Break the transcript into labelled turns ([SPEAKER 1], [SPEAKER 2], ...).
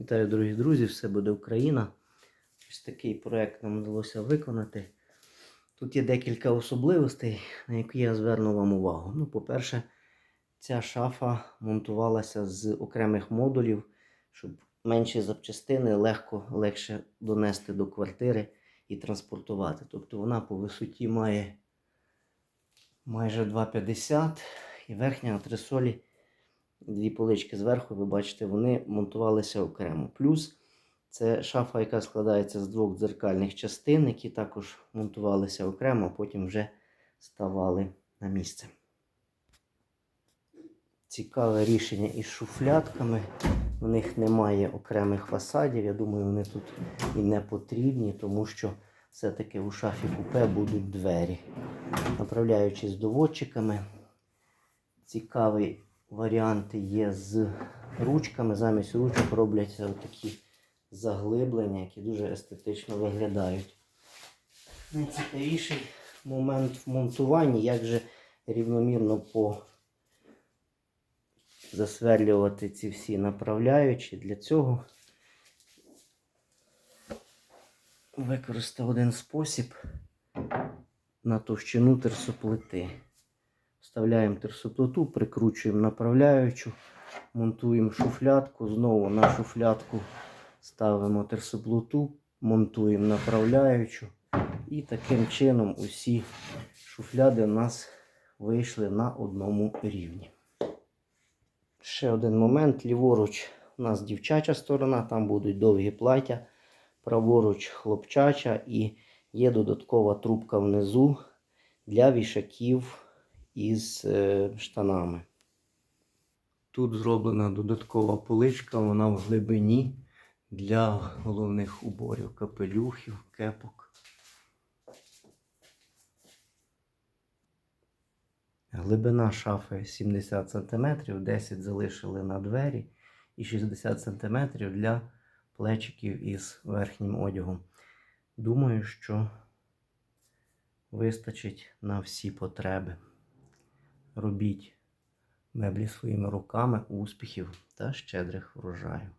[SPEAKER 1] Вітаю, дорогі друзі! Все буде Україна. Ось такий проект нам вдалося виконати. Тут є декілька особливостей, на які я зверну вам увагу. Ну, по-перше, ця шафа монтувалася з окремих модулів, щоб менші запчастини легко, легше донести до квартири і транспортувати. Тобто вона по висоті має майже 2,50 і верхня антресолі дві полички зверху, ви бачите, вони монтувалися окремо. Плюс це шафа, яка складається з двох дзеркальних частин, які також монтувалися окремо, а потім вже ставали на місце. Цікаве рішення із шуфлятками. У них немає окремих фасадів. Я думаю, вони тут і не потрібні, тому що все-таки у шафі купе будуть двері. Направляючись доводчиками, цікавий варіанти є з ручками. Замість ручок робляться такі заглиблення, які дуже естетично виглядають. Найцікавіший момент в монтуванні, як же рівномірно по засверлювати ці всі направляючі. Для цього використав один спосіб на товщину терсоплити. Вставляємо терсоплиту, прикручуємо направляючу, монтуємо шуфлятку, знову на шуфлятку ставимо терсоплиту, монтуємо направляючу. І таким чином усі шуфляди у нас вийшли на одному рівні. Ще один момент. Ліворуч у нас дівчача сторона, там будуть довгі плаття, праворуч хлопчача і є додаткова трубка внизу для вішаків із е, штанами. Тут зроблена додаткова поличка, вона в глибині для головних уборів, капелюхів, кепок. Глибина шафи 70 см, 10 залишили на двері і 60 см для плечиків із верхнім одягом. Думаю, що вистачить на всі потреби. Робіть меблі своїми руками, успіхів та щедрих врожаю.